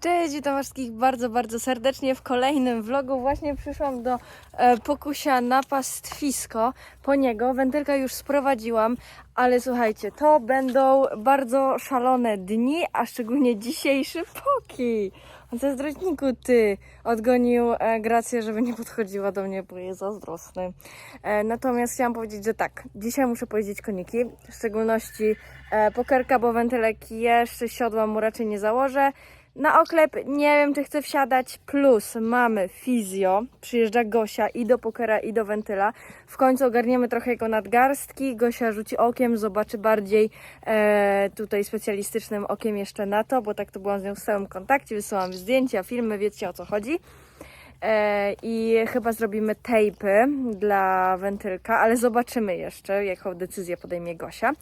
Cześć, witam wszystkich bardzo, bardzo serdecznie w kolejnym vlogu. Właśnie przyszłam do e, Pokusia na pastwisko. Po niego wędrylkę już sprowadziłam, ale słuchajcie, to będą bardzo szalone dni, a szczególnie dzisiejszy Poki. On zazdrośniku ty odgonił e, Grację, żeby nie podchodziła do mnie, bo jest zazdrosny. E, natomiast chciałam powiedzieć, że tak, dzisiaj muszę pojeździć koniki, w szczególności e, pokerka, bo wentylek jeszcze siodła mu raczej nie założę. Na oklep nie wiem, czy chcę wsiadać. Plus mamy fizjo. Przyjeżdża Gosia i do pokera, i do wentyla. W końcu ogarniemy trochę jego nadgarstki. Gosia rzuci okiem, zobaczy bardziej e, tutaj specjalistycznym okiem jeszcze na to, bo tak to byłam z nią w stałym kontakcie. Wysyłam zdjęcia, filmy, wiecie o co chodzi. E, I chyba zrobimy tejpy dla wentylka, ale zobaczymy jeszcze, jaką decyzję podejmie Gosia.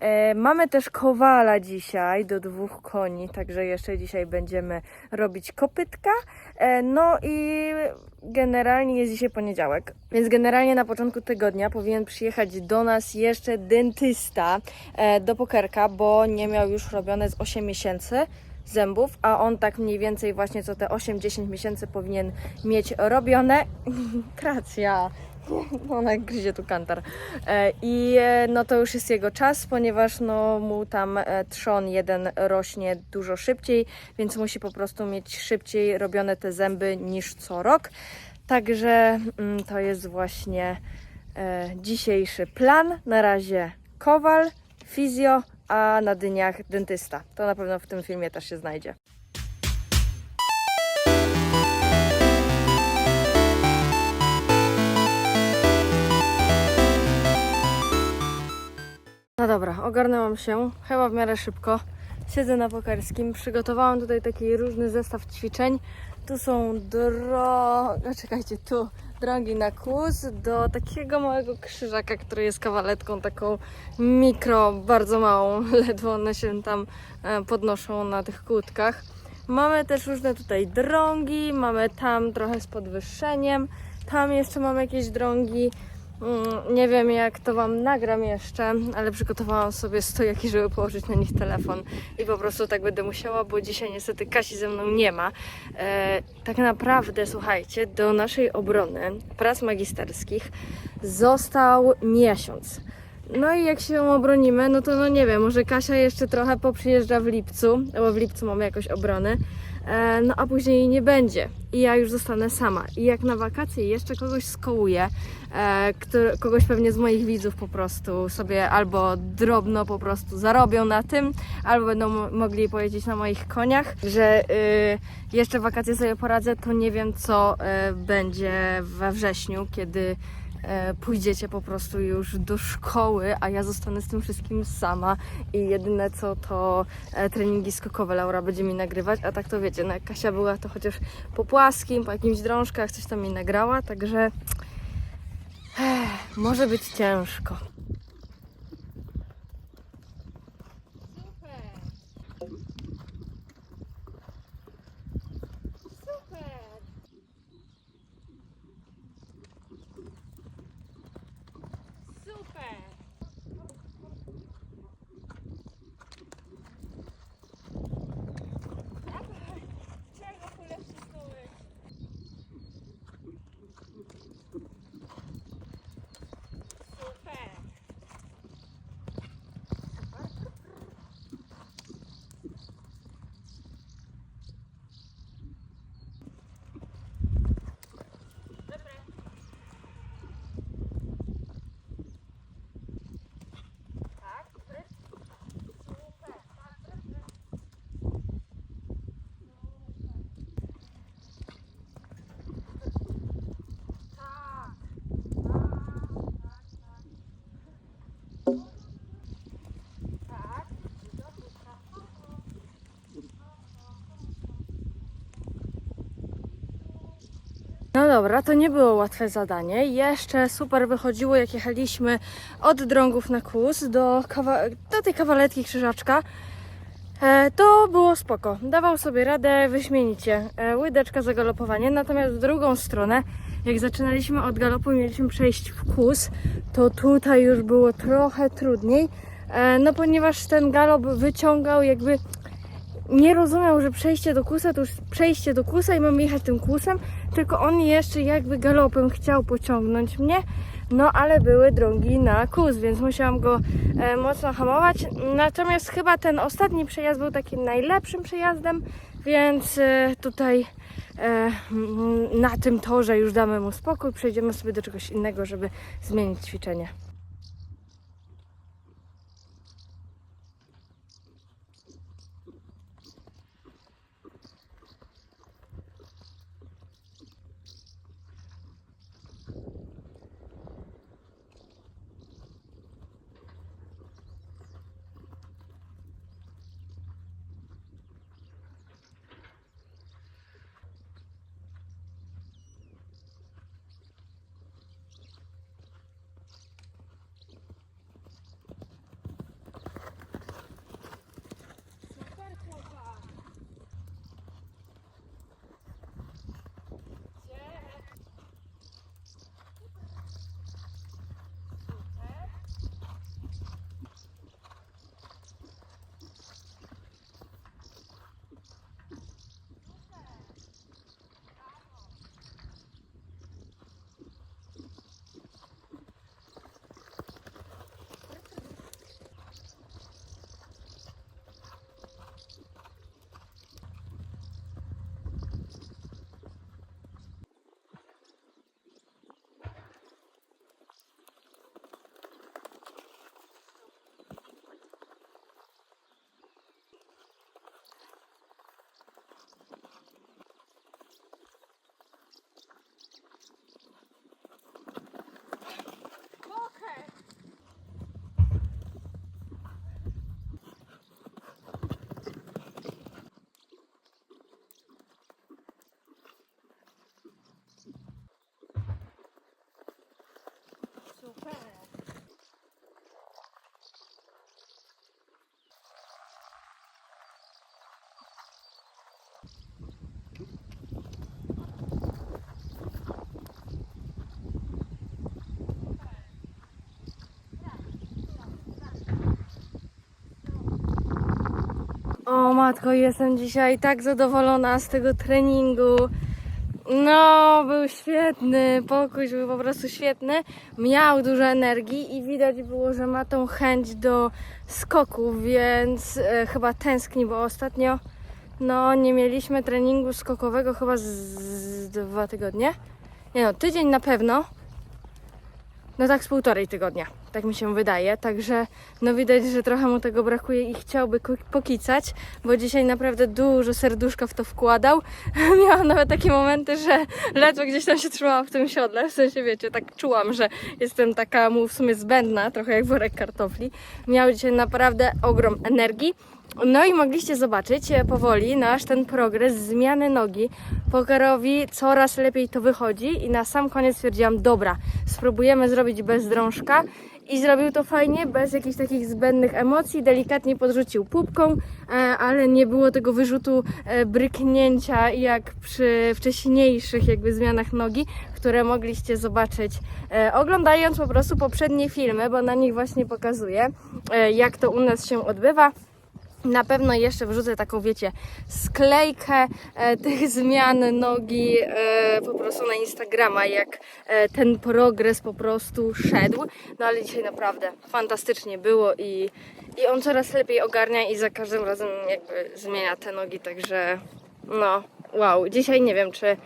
E, mamy też kowala dzisiaj do dwóch koni, także jeszcze dzisiaj będziemy robić kopytka. E, no i generalnie jest dzisiaj poniedziałek, więc generalnie na początku tygodnia powinien przyjechać do nas jeszcze dentysta do pokerka, bo nie miał już robione z 8 miesięcy zębów, a on tak mniej więcej właśnie co te 8-10 miesięcy powinien mieć robione. Kracja. Ona gryzie tu kantar. E, I e, no to już jest jego czas, ponieważ no mu tam e, trzon jeden rośnie dużo szybciej, więc musi po prostu mieć szybciej robione te zęby niż co rok. Także mm, to jest właśnie dzisiejszy plan. Na razie kowal, fizjo, a na dyniach dentysta. To na pewno w tym filmie też się znajdzie. No dobra, ogarnęłam się, chyba w miarę szybko. Siedzę na pokerskim, przygotowałam tutaj taki różny zestaw ćwiczeń. Tu są drogi, czekajcie, tu drogi na kłus do takiego małego krzyżaka, który jest kawaletką taką mikro, bardzo małą, ledwo one się tam e, podnoszą na tych kłódkach. Mamy też różne tutaj drągi, mamy tam trochę z podwyższeniem, tam jeszcze mamy jakieś drągi. Mm, Nie wiem jak to Wam nagram jeszcze, ale przygotowałam sobie stojaki, żeby położyć na nich telefon i po prostu tak będę musiała, bo dzisiaj niestety Kasi ze mną nie ma. E, tak naprawdę, słuchajcie, do naszej obrony prac magisterskich został miesiąc. No i jak się obronimy, no to no nie wiem, może Kasia jeszcze trochę poprzyjeżdża w lipcu, bo w lipcu mamy jakoś obrony, no a później nie będzie i ja już zostanę sama. I jak na wakacje jeszcze kogoś skołuję, e, kogoś pewnie z moich widzów po prostu sobie albo drobno po prostu zarobią na tym, albo będą mo- mogli pojeździć na moich koniach, że y, jeszcze wakacje sobie poradzę, to nie wiem co y, będzie we wrześniu, kiedy e, pójdziecie po prostu już do szkoły, a ja zostanę z tym wszystkim sama i jedyne co to e, treningi skokowe Laura będzie mi nagrywać, a tak to wiecie, no jak Kasia była to chociaż po płaskim, po jakimś drążkach coś tam mi nagrała, także ech, może być ciężko. Super! Czego polepszy stołek? Super! Dobra. Tak, dobry. Super. Tak, dobry. Tak. Tak. Dobry, tak. No dobra, to nie było łatwe zadanie. Jeszcze super wychodziło, jak jechaliśmy od drągów na kłus do, do tej kawaletki krzyżaczka. E, to było spoko. Dawał sobie radę wyśmienicie. E, łydeczka zagalopowanie. Natomiast w drugą stronę, jak zaczynaliśmy od galopu mieliśmy przejść w kłus, to tutaj już było trochę trudniej. E, no ponieważ ten galop wyciągał jakby nie rozumiał, że przejście do kusa to już przejście do kusa i mam jechać tym kusem, tylko on jeszcze jakby galopem chciał pociągnąć mnie. No ale były drogi na kus, więc musiałam go e, mocno hamować. Natomiast chyba ten ostatni przejazd był takim najlepszym przejazdem, więc e, tutaj e, na tym torze już damy mu spokój. Przejdziemy sobie do czegoś innego, żeby zmienić ćwiczenie. Matko, jestem dzisiaj tak zadowolona z tego treningu. No, był świetny, pokój był po prostu świetny. Miał dużo energii i widać było, że ma tą chęć do skoków, więc e, chyba tęskni, bo ostatnio no nie mieliśmy treningu skokowego chyba z, z dwa tygodnie. Nie no, tydzień na pewno. No tak z półtorej tygodnia, tak mi się wydaje. Także no widać, że trochę mu tego brakuje i chciałby pokicać, bo dzisiaj naprawdę dużo serduszka w to wkładał. Miałam nawet takie momenty, że ledwo gdzieś tam się trzymałam w tym siodle. W sensie wiecie, tak czułam, że jestem taka mu w sumie zbędna, trochę jak worek kartofli. Miał dzisiaj naprawdę ogrom energii. No i mogliście zobaczyć e, powoli nasz ten progres zmiany nogi. Pokerowi coraz lepiej to wychodzi i na sam koniec stwierdziłam, dobra, spróbujemy zrobić bez drążka i zrobił to fajnie, bez jakichś takich zbędnych emocji, delikatnie podrzucił pupką, e, ale nie było tego wyrzutu e, bryknięcia jak przy wcześniejszych jakby zmianach nogi, które mogliście zobaczyć e, oglądając po prostu poprzednie filmy, bo na nich właśnie pokazuję jak to u nas się odbywa. Na pewno jeszcze wrzucę taką, wiecie, sklejkę e, tych zmian nogi e, po prostu na Instagrama, jak e, ten progres po prostu szedł. No ale dzisiaj naprawdę fantastycznie było i, i on coraz lepiej ogarnia i za każdym razem jakby zmienia te nogi, także no wow. Dzisiaj nie wiem, czy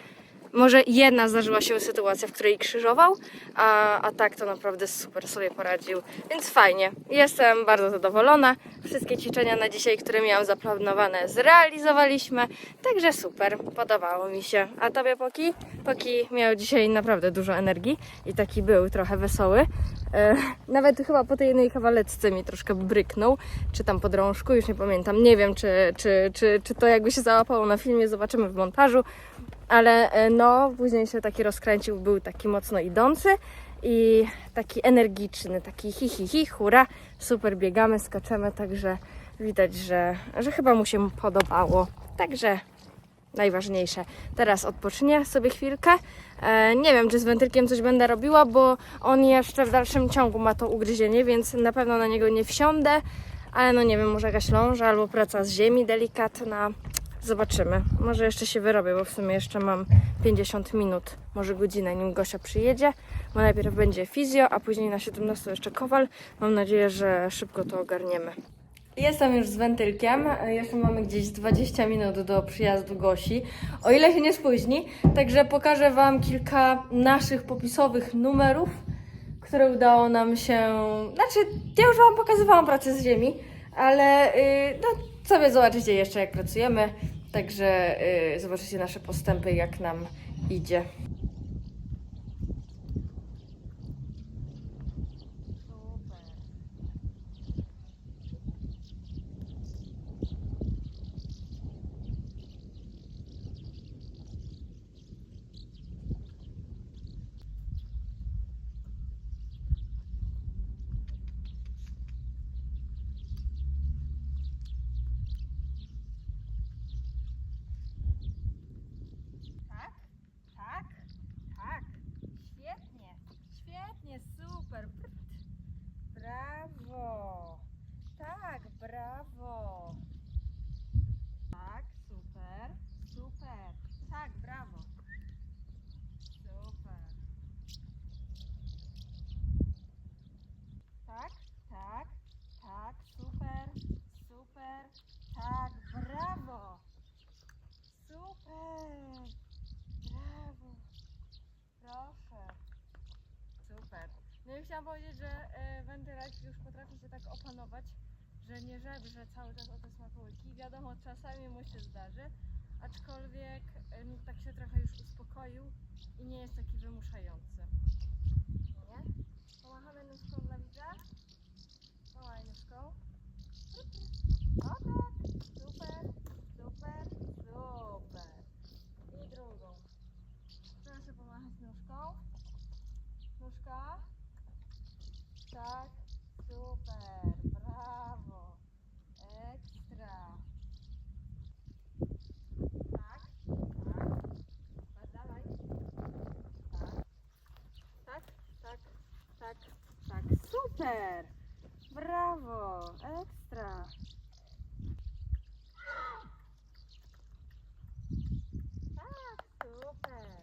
może jedna zdarzyła się sytuacja, w której krzyżował, a, a tak to naprawdę super sobie poradził. Więc fajnie. Jestem bardzo zadowolona. Wszystkie ćwiczenia na dzisiaj, które miałam zaplanowane, zrealizowaliśmy. Także super. Podobało mi się. A tobie Poki? Poki miał dzisiaj naprawdę dużo energii i taki był trochę wesoły. E, nawet chyba po tej jednej kawalecce mi troszkę bryknął, czy tam po drążku, już nie pamiętam. Nie wiem, czy, czy, czy, czy to jakby się załapało na filmie, zobaczymy w montażu ale e, no, później się taki rozkręcił, był taki mocno idący i taki energiczny, taki hi hi hi, hura, super biegamy, skaczemy, także widać, że, że chyba mu się podobało, także najważniejsze. Teraz odpocznie sobie chwilkę. E, nie wiem, czy z wędrkiem coś będę robiła, bo on jeszcze w dalszym ciągu ma to ugryzienie, więc na pewno na niego nie wsiądę. Ale no nie wiem, może jakaś ląża albo praca z ziemi delikatna. Zobaczymy. Może jeszcze się wyrobię, bo w sumie jeszcze mam 50 minut, może godzinę, nim Gosia przyjedzie. Bo najpierw będzie fizjo, a później na 17 jeszcze kowal. Mam nadzieję, że szybko to ogarniemy. Jestem już z wentylkiem. Jeszcze mamy gdzieś 20 minut do przyjazdu Gosi. O ile się nie spóźni. Także pokażę Wam kilka naszych popisowych numerów, które udało nam się. Znaczy, ja już Wam pokazywałam pracę z ziemi, ale yy, no, sobie zobaczycie jeszcze, jak pracujemy. Także yy, zobaczycie nasze postępy, jak nam idzie. Tak, tak, tak. Świetnie, świetnie, super. Brawo. Tak, brawo. Tak, super, super. Tak, brawo. Super. Tak, tak, tak, super, super. Tak, brawo. Super. Brawo. Proszę. Super. No i chciałam powiedzieć, że e, wentylator już potrafi się tak opanować, że nie żebrze cały czas o te smakołyki. Wiadomo, czasami mu się zdarzy, aczkolwiek tak się trochę już uspokoił i nie jest taki wymuszający. Nie? Pomachamy nóżką dla widza. Pomachaj nóżką. O tak, super, super. I drugą. Proszę pomachać nóżką. Nóżka. Tak, super, brawo. Ekstra. Tak, tak. Tak, dalej. Tak, tak, tak, tak, tak. Super. Brawo, ekstra. Tak, super.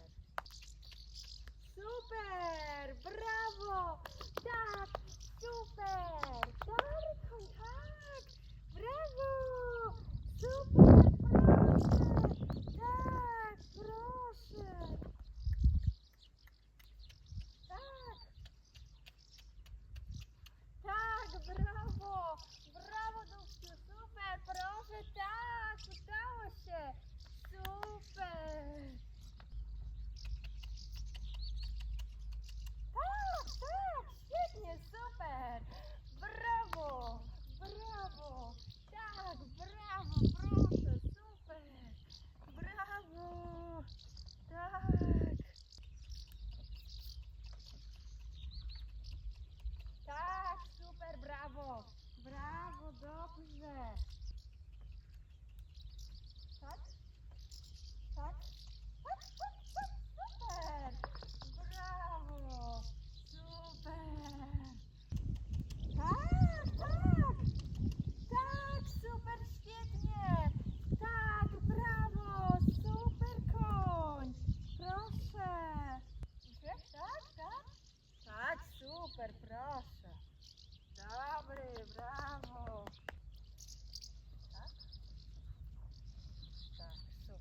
Super, brawo. Tak, super. Darku, tak. Brawo. Super, proszę. Tak, proszę. Tak. Tak, brawo! Brawo, Dubciu, super, proszę, tak, udało się! Super! Tak, tak, świetnie, super! Brawo, brawo, tak, brawo, proszę, super! Brawo, tak! Tak, super, brawo! Brawo, dobrze! Tak? Tak? Tak, tak, tak, super! Brawo! Super! Tak, tak! Tak, super, świetnie! Tak, brawo! Super koń! Proszę! Proszę? Tak, tak? Tak, super, proszę. Dobry, brawo. Tak? Tak, super.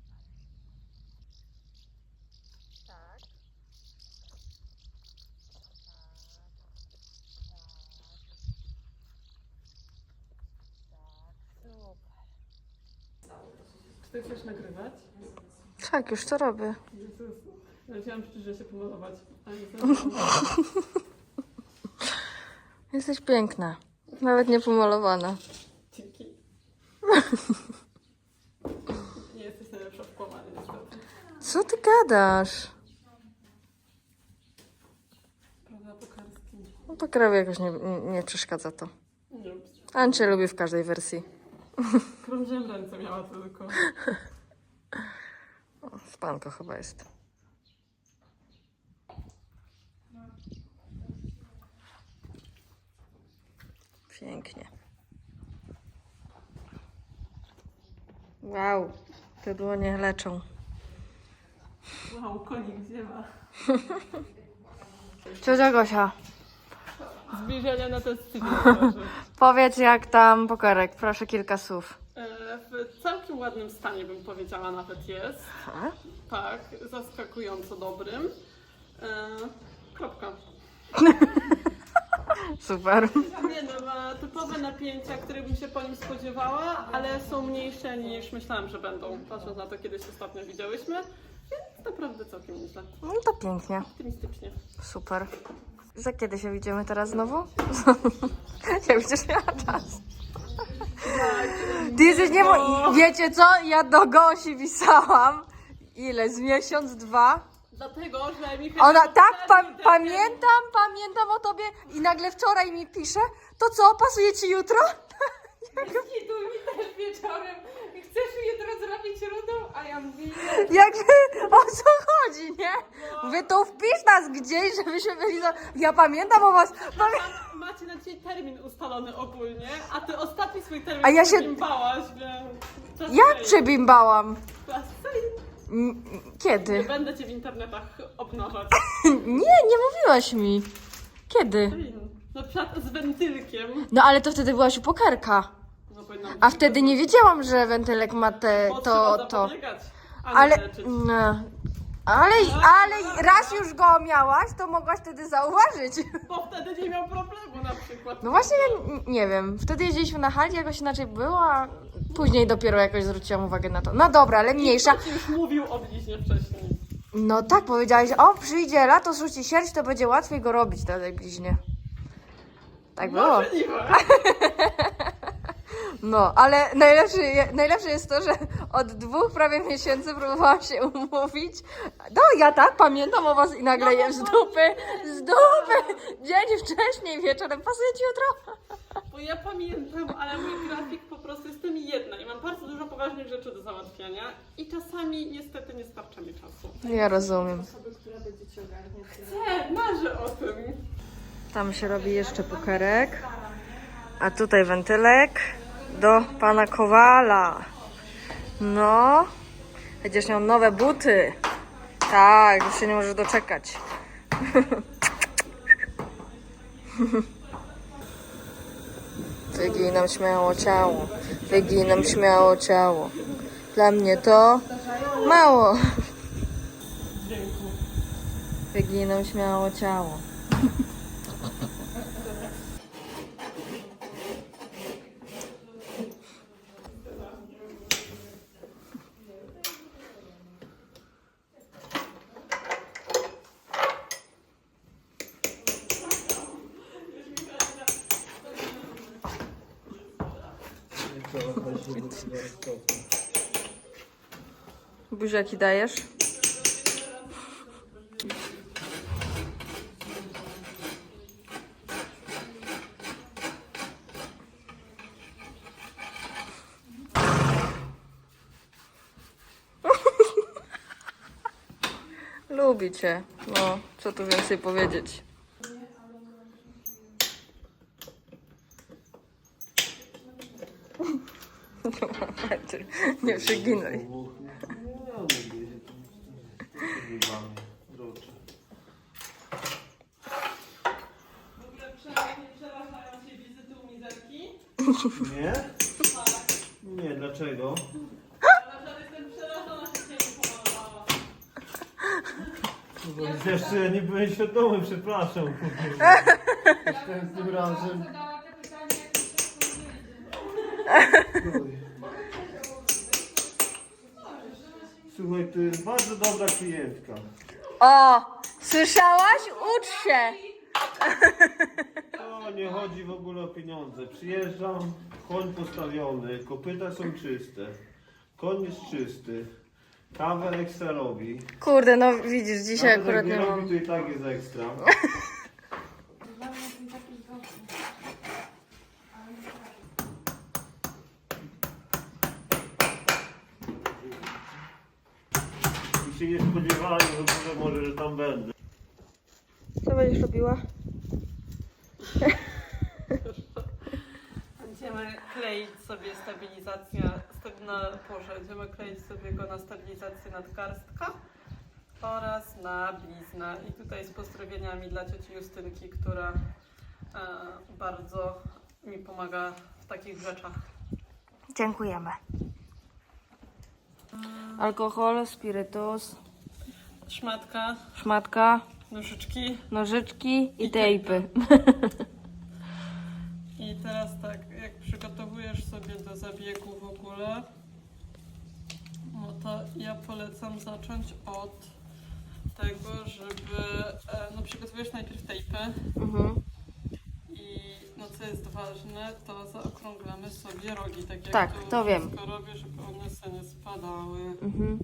Tak. Tak. Tak, super. Czy ty chcesz nagrywać? Tak, już to robię. Jezus. Ja chciałam przecież, że się pomalować. A nie zdążyłam. Jesteś piękna. Nawet nie pomalowana. Dzięki. Nie jesteś najlepsza w kłamaniu niestety. Co ty gadasz? Prawda. No to krawie jakoś nie, nie, nie przeszkadza to. Nie. Ancie lubi w każdej wersji. Krążyłem ręce miała tylko. O, spanko chyba jest. Pięknie. Wow, te dłonie leczą. Wow, konik ziewa. Co za Gosia? Zbliżenia na test powiedz jak tam pokarek, proszę kilka słów. E, W całkiem ładnym stanie bym powiedziała nawet jest. Tak, zaskakująco dobrym. E, kropka. Super. Nie no, ma typowe napięcia, których bym się po nim spodziewała, ale są mniejsze niż myślałam, że będą, patrząc na to, kiedyś ostatnio widziałyśmy. Więc naprawdę całkiem nieźle. No to pięknie, Optymistycznie. super. Za kiedy się widzimy teraz znowu? Jak będziesz miała czas. Ty jesteś nie mo- Wiecie co? Ja do Gosi pisałam. Ile? Z miesiąc, dwa? Dlatego, że mi Ona, tak, pa- pamiętam, pamiętam o tobie i nagle wczoraj mi pisze, to co, pasuje ci jutro? I tu mi też wieczorem. Chcesz mi jutro zrobić rudą? A ja mówię, Jakby, o co chodzi, nie? Wy to wpisz nas gdzieś, żebyśmy byli za... Ja pamiętam o was, pamię... Macie na dzisiaj termin ustalony ogólnie, a ty ostatni swój termin A ja się- bałaś, więc... Jak przebimbałam? N- Nie Kiedy? będę cię w internetach obnażać. Nie, nie mówiłaś mi. Kiedy? Na przykład z wentylkiem. No ale to wtedy byłaś u pokerka. No, powinnam A wtedy nie wiedziałam, że wentylek ma te, Bo to, trzeba to. zapobiegać, a Ale, nie leczyć. no. ale, ale raz już go miałaś, to mogłaś wtedy zauważyć. Bo wtedy nie miał problemu na przykład. No właśnie, ja n- nie wiem. Wtedy jeździliśmy na hali, jakoś inaczej było, a później dopiero jakoś zwróciłam uwagę na to. No dobra, ale mniejsza. Ktoś już mówił o bliźnie wcześniej. No tak, powiedziałeś, o przyjdzie lato, zrzuci sierść, to będzie łatwiej go robić na tej bliźnie. Tak było. Możliwe. No, ale najlepsze, najlepsze jest to, że od dwóch prawie miesięcy próbowałam się umówić. No, ja tak pamiętam o was i nagle je z dupy, z dupy, dzień wcześniej, wieczorem, pasuje ci jutro? Bo ja pamiętam, ale mój grafik po prostu jestem jedna i mam bardzo dużo poważnych rzeczy do załatwiania i czasami niestety nie starcza mi czasu. Ja rozumiem. Nie, marzę o tym. Tam się robi jeszcze pukerek, a tutaj wentylek do pana Kowala. No, będziesz miał nowe buty. Tak, już się nie możesz doczekać. Wyginam śmiało ciało, wyginam śmiało ciało. Dla mnie to mało. Wyginam śmiało ciało. Buziaki dajesz? Lubi. No, co tu więcej powiedzieć? Nie przeginaj. W ogóle przerażają cię wizyty u mizerki? Nie? Nie, dlaczego? Ale jestem przerażona, że cię nie pomalowała. Bo jeszcze ja nie byłem świadomy, przepraszam. Następnym razem. zadała te pytanie, jak mi się powiedzieć. To jest bardzo dobra klientka. O! Słyszałaś? Ucz się! To nie chodzi w ogóle o pieniądze. Przyjeżdżam, koń postawiony, kopyta są czyste, koń jest czysty, kawę ekstra robi. Kurde, no widzisz, dzisiaj Nawet akurat jak nie robi, mam. to i tak jest ekstra. I się nie spodziewali w ogóle może, że tam będę. Co będziesz robiła? Będziemy kleić sobie stabilizację sta- na porze. Będziemy kleić sobie go na stabilizację nadgarstka oraz na bliznę. I tutaj z pozdrowieniami dla cioci Justynki, która e, bardzo mi pomaga w takich rzeczach. Dziękujemy. Alkohol, spirytus, Szmatka, szmatka, nożyczki. nożyczki i tejpy. I teraz tak, jak przygotowujesz sobie do zabiegu w ogóle, no to ja polecam zacząć od tego, żeby, e, no przygotowujesz najpierw tejpy Mhm. i no co jest ważne, to zaokrąglamy sobie rogi, tak jak Tak, to wiem. wszystko robię, żeby one sobie nie spadały. Mhm.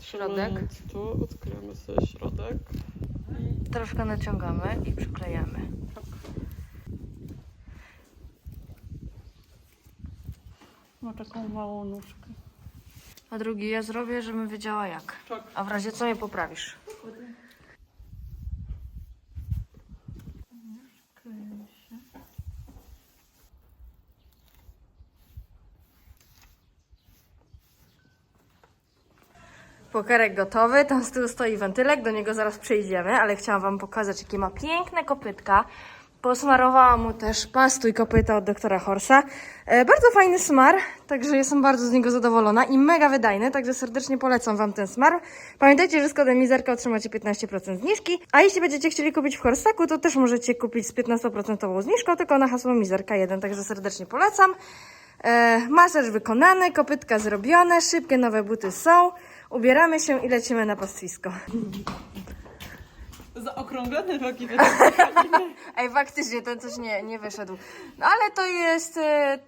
Środek. Trzymając tu, odkryjemy sobie środek. Troszkę naciągamy i przyklejamy. Ma taką małą nóżkę. A drugi ja zrobię, żebym wiedziała jak. Tak. A w razie co je poprawisz? Pokerek gotowy, tam z tyłu stoi wentylek, do niego zaraz przejdziemy, ale chciałam Wam pokazać, jakie ma piękne kopytka. Posmarowałam mu też pastój kopyta od doktora Horsa. E, bardzo fajny smar, także jestem bardzo z niego zadowolona i mega wydajny, także serdecznie polecam Wam ten smar. Pamiętajcie, że z kodem Mizerka otrzymacie 15% zniżki, a jeśli będziecie chcieli kupić w Horsaku, to też możecie kupić z 15% zniżką, tylko na hasło Mizerka1, także serdecznie polecam. E, masaż wykonany, kopytka zrobione, szybkie nowe buty są. Ubieramy się i lecimy na pastwisko. Zaokrąglone rogi Ej, faktycznie ten coś nie, nie wyszedł. No ale to jest. e,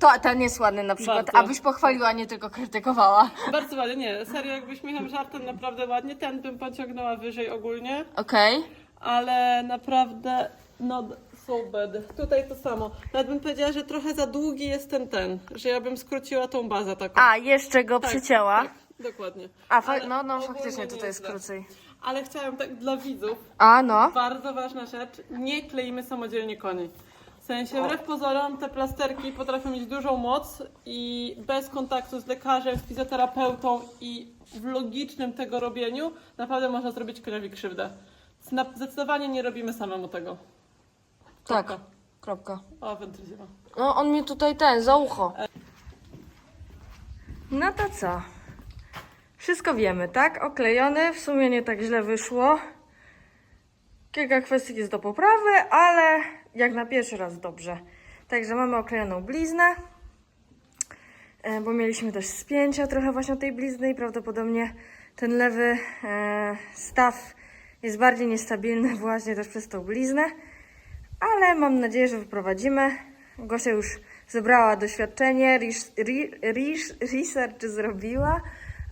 To ten jest ładny na przykład, Bardzo. abyś pochwaliła, nie tylko krytykowała. Bardzo ładnie, nie, serio jakbyś śmiechem żartem naprawdę ładnie, ten bym pociągnęła wyżej ogólnie, Okej. ale naprawdę not so bad. Tutaj to samo. Nawet bym powiedziała, że trochę za długi jest ten ten, że ja bym skróciła tą bazę taką. A, jeszcze go Tak, przycięła. Dokładnie. A, fa- Ale no, no, ogólnie faktycznie nie tutaj jest krócej. Ale chciałam tak dla widzów, A, no. bardzo ważna rzecz, nie kleimy samodzielnie koni. W sensie, wbrew pozorom, te plasterki potrafią mieć dużą moc i bez kontaktu z lekarzem, fizjoterapeutą i w logicznym tego robieniu naprawdę można zrobić koniowi krzywdę. Zna- Zdecydowanie nie robimy samemu tego. Tak. Kropka. Kropka. O, wentryzja. No, on mnie tutaj ten, za ucho. No to co? Wszystko wiemy, tak? Oklejony, w sumie nie tak źle wyszło. Kilka kwestii jest do poprawy, ale jak na pierwszy raz dobrze. Także mamy oklejoną bliznę, e, bo mieliśmy też spięcia trochę właśnie tej blizny i prawdopodobnie ten lewy e, staw jest bardziej niestabilny właśnie też przez tą bliznę ale mam nadzieję, że wyprowadzimy. Gosia już zebrała doświadczenie, research zrobiła,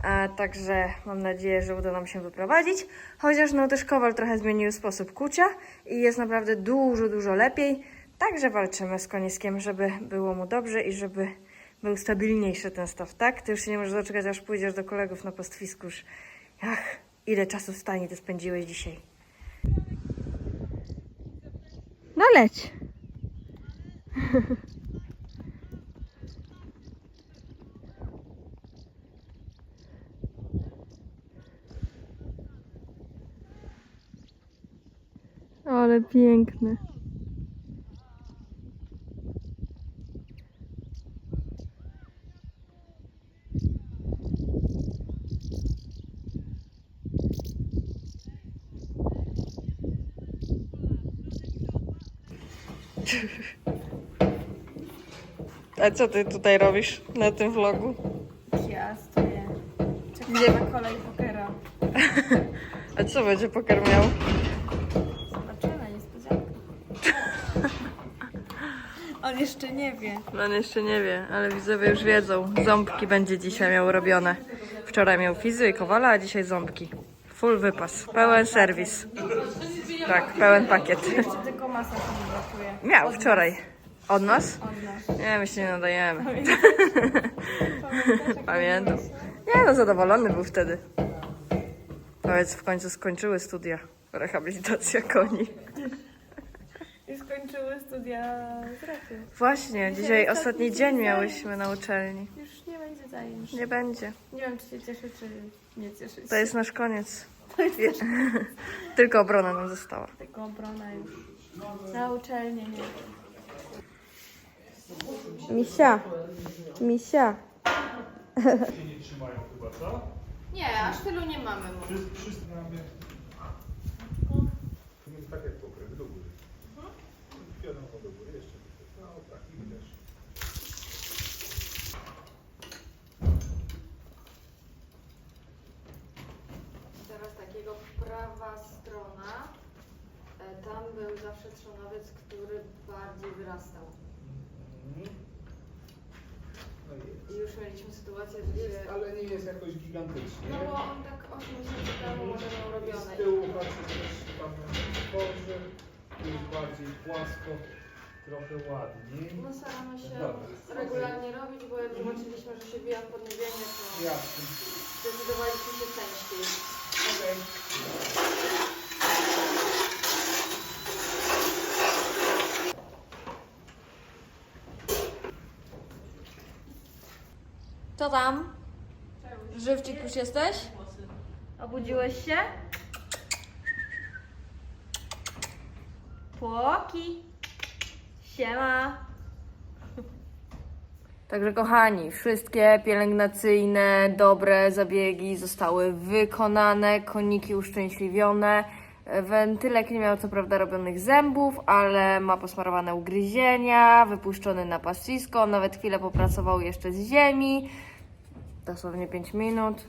a także mam nadzieję, że uda nam się wyprowadzić. Chociaż no też Kowal trochę zmienił sposób kucia i jest naprawdę dużo, dużo lepiej. Także walczymy z koniskiem, żeby było mu dobrze i żeby był stabilniejszy ten staw, tak? Ty już się nie możesz doczekać, aż pójdziesz do kolegów na pastwisku. Już, ach, ile czasu w stanie ty spędziłeś dzisiaj. No leć. Ale piękny. A co ty tutaj robisz na tym vlogu? Ja stoję. Czekam na kolej pokera. A co będzie poker miał? Zobaczymy, niespodzianka. On jeszcze nie wie. On jeszcze nie wie, ale widzowie już wiedzą. Ząbki będzie dzisiaj miał robione. Wczoraj miał fizy i kowala, a dzisiaj ząbki. Full wypas, pełen serwis. Tak, pełen pakiet. Tylko masa brakuje. Miał wczoraj. Od nas? Od nas. Nie, my się nie nadajemy. Pamiętam. Nie no, zadowolony był wtedy. Powiedz, w końcu skończyły studia. Rehabilitacja koni. Skończyły studia z roku. Właśnie, dzisiaj ostatni dzień miałyśmy na uczelni. Już nie będzie zajęć. Nie będzie. Nie wiem, czy się cieszy, czy nie cieszy się. To jest nasz koniec. Tylko obrona nam została. Tylko obrona już. Na uczelnię, nie wiem. Misia. Misia. się nie trzymają chyba, co? Nie, aż tylu nie mamy. Wszyscy, wszyscy mamy... Więc tak jak pokrywy do góry. Wiadomo do góry jeszcze. No tak, i też. Teraz takiego prawa strona. E, Tam był zawsze trzonowiec, który bardziej wyrastał. No jest. I już mieliśmy sytuację, że Jest, się... ale nie jest jakoś gigantycznie. No bo on tak 8 miesięcy temu może miał robione. z tyłu patrzę też tam porze, tu jest bardziej płasko, trochę ładniej. No staramy się Dobra. regularnie robić, bo jak zobaczyliśmy, że się bija w podniebienie, to Jasne. zdecydowaliśmy się częściej. Okej. Co tam? Żywczyk już jesteś? Obudziłeś się? Płoki. Siema. Także kochani, wszystkie pielęgnacyjne, dobre zabiegi zostały wykonane, koniki uszczęśliwione. Wentylek nie miał co prawda robionych zębów, ale ma posmarowane ugryzienia, wypuszczony na pastwisko, nawet chwilę popracował jeszcze z ziemi, dosłownie 5 minut.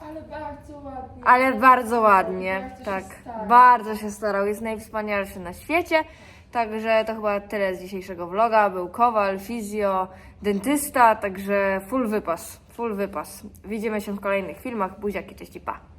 Ale bardzo ładnie. Ale bardzo ładnie, Bardzo się tak. starał. Bardzo się starał, jest najwspanialszy na świecie. Także to chyba tyle z dzisiejszego vloga. Był kowal, fizjo, dentysta, także full wypas, full wypas. Widzimy się w kolejnych filmach. Buziaki, cześć i pa.